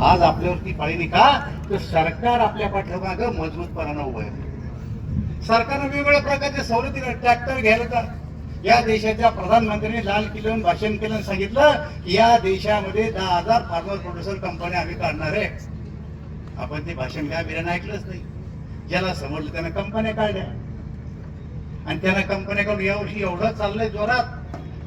आज आपल्यावरती पाळीनी का तर सरकार आपल्या पाठीमाग मजबूतपणानं उभं आहे. सरकारनं वेगवेगळ्या प्रकारच्या सवलती ट्रॅक्टर घ्यायला का या देशाच्या प्रधानमंत्र्यांनी लाल किल्ल्यावर भाषण केलं आणि सांगितलं की या देशामध्ये दहा हजार फार्मर प्रोड्युसर कंपन्या आम्ही काढणार आहे. आपण ते भाषण काय बिर्याणी ऐकलंच नाही. ज्याला समजलं त्यानं कंपन्या काढल्या. आणि त्यांना कंपन्याकडून यावर्षी एवढं चाललंय जोरात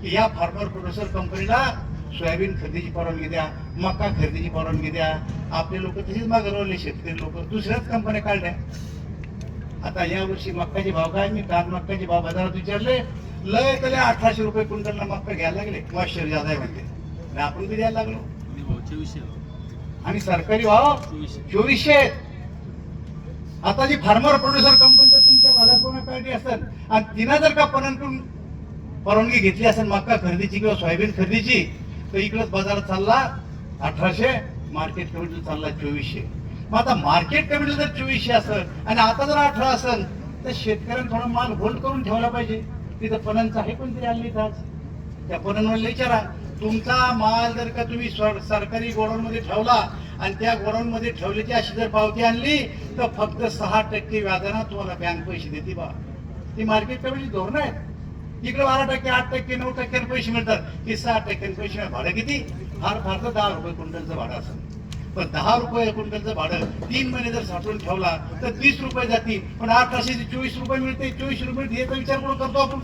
की या फार्मर प्रोड्युसर कंपनीला सोयाबीन खरेदीची परवानगी द्या मका खरेदीची परवानगी द्या. आपले लोक तशीच मागवले शेतकरी लोक. दुसऱ्याच कंपन्या काढल्या. आता या वर्षी मक्काचे भाव काय? मी काल मक्काचे भाव बाजारात विचारले. लय तले अठराशे रुपये क्विंटलला मक्का घ्यायला लागले. मॉइश्चर जादा आहे म्हणते. आपण किती द्यायला लागलो. आणि सरकारी भाव चोवीसशे. आता जी फार्मर प्रोड्युसर कंपनी जर तुमच्या भागात कोणा काढली असेल? आणि तिनं जर का पणाकडून परवानगी घेतली असेल मक्का खरेदीची किंवा सोयाबीन खरेदीची तर इकडंच बाजार चालला अठराशे मार्केट कमिटी चालला चोवीसशे. मग आता मार्केट कमिटी जर चोवीसशे असेल आणि आता जर अठरा असेल तर शेतकऱ्यांनी थोडा माल होल्ड करून ठेवला पाहिजे. तिथं पणनचं आहे कोणतरी आणली आज. त्या पणनवर विचारा तुमचा माल जर का तुम्ही सर- सरकारी गोडाऊनमध्ये ठेवला आणि त्या गोडाऊनमध्ये ठेवल्याची अशी जर पावती आणली तर फक्त सहा टक्के व्याजानं तुम्हाला बँक पैसे देते बा. ती मार्केट कमिटी धोरणं आहेत. इकडे बारा टक्के आठ टक्के नऊ टक्क्याने पैसे मिळतात. की सहा टक्क्याने पैसे मिळतात. भाडं किती? फार फार तर दहा रुपये क्विंटलचं भाडं असेल पण दहा रुपये क्विंटलचं भाडं तीन महिने जर साठवून ठेवला तर तीस रुपये जातील. पण अठराशे चोवीस रुपये मिळते चोवीस रुपये याचा विचार करून करतो आपण?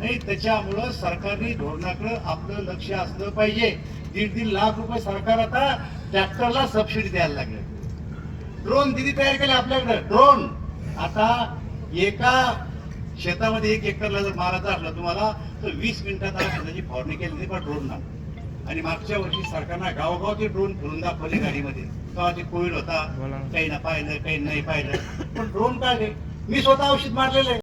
आणि त्याच्यामुळं सरकारने धोरणाकडे आपलं लक्ष असलं पाहिजे. दीड दीड लाख रुपये सरकार आता ट्रॅक्टरला सबसिडी द्यायला लागले. ड्रोन दिदी तयार केले आपल्याकडे. ड्रोन. आता एका शेतामध्ये एक एकरला जर मारायचा असला तुम्हाला तर वीस मिनिटात त्याची फवारणी केली पण ड्रोन ना. आणि मागच्या वर्षी सरकारनं गावोगाव ते ड्रोन फिरून दाखवले गाडीमध्ये. तेव्हा ते कोविड होता. काही ना पाहिलं काही नाही पाहिलं. पण ड्रोन काढले मी स्वतः औषध मारलेलं आहे.